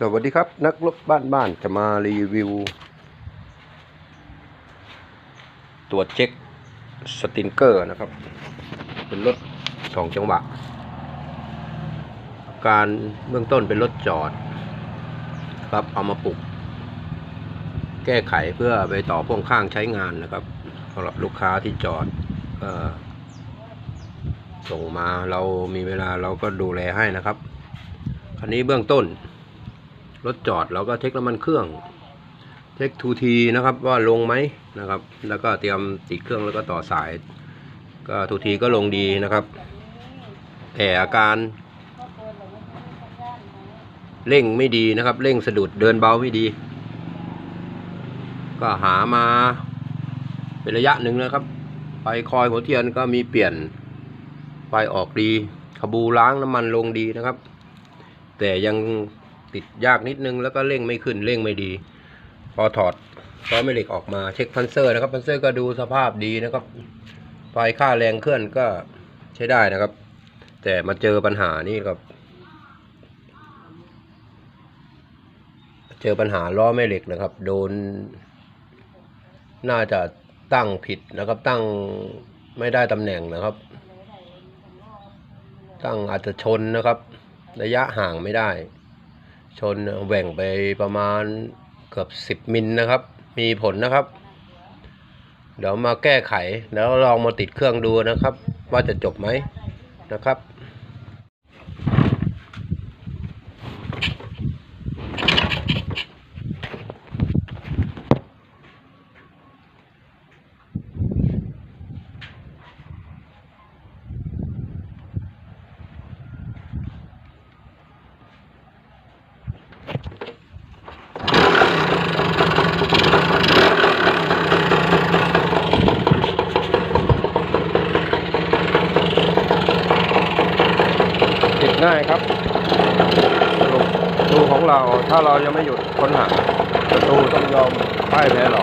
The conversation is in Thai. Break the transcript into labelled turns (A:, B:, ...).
A: สวัสดีครับ นักรบบ้านบ้านจะมารีวิว ตรวจเช็คสตินเกอร์นะครับ เป็นรถสองจังหวะ การเบื้องต้นเป็นรถจอด ครับเอามาปลุก แก้ไขเพื่อไปต่อพ่วงข้างใช้งานนะครับสำหรับลูกค้าที่จอดก็ส่งมาเรามีเวลาเราก็ดูแลให้นะครับคันนี้เบื้องต้น รถจอดเราก็เช็คน้ำมันเครื่อง เช็คทูทีนะครับว่าลงไหมนะครับ แล้วก็เตรียมติดเครื่องแล้วก็ต่อสาย ก็ทูทีก็ลงดีนะครับ แต่อาการเร่งไม่ดีนะครับเร่งสะดุดเดินเบาไม่ดี ก็หามาเป็นระยะหนึ่งนะครับไฟคอยหัวเทียนก็มีเปลี่ยนไฟออกดีขบูล้างน้ำมันลงดีนะครับ แต่ยัง ติดยากนิดนึงแล้วก็เร่งไม่ขึ้นเร่งไม่ดี พอถอดล้อแม่เหล็กออกมาเช็คพันเซอร์นะครับพันเซอร์ก็ดูสภาพดีนะครับไฟค่าแรงเคลื่อนก็ใช้ได้นะครับ แต่มาเจอปัญหานี่ครับ เจอปัญหาล้อแม่เหล็กนะครับ โดน น่าจะตั้งผิดนะครับ ตั้งไม่ได้ตำแหน่งนะครับ ตั้งอาจจะชนนะครับ ระยะห่างไม่ได้ ชนแหว่งไปประมาณเกือบสิบมิลนะครับ มีผลนะครับ เดี๋ยวมาแก้ไขแล้วลองมาติดเครื่องดูนะครับ ว่าจะจบไหมนะครับ ง่ายครับสรุปดูของเราถ้าเรายังไม่หยุดค้นหาประตูต้องยอมพ่ายแพ้เรา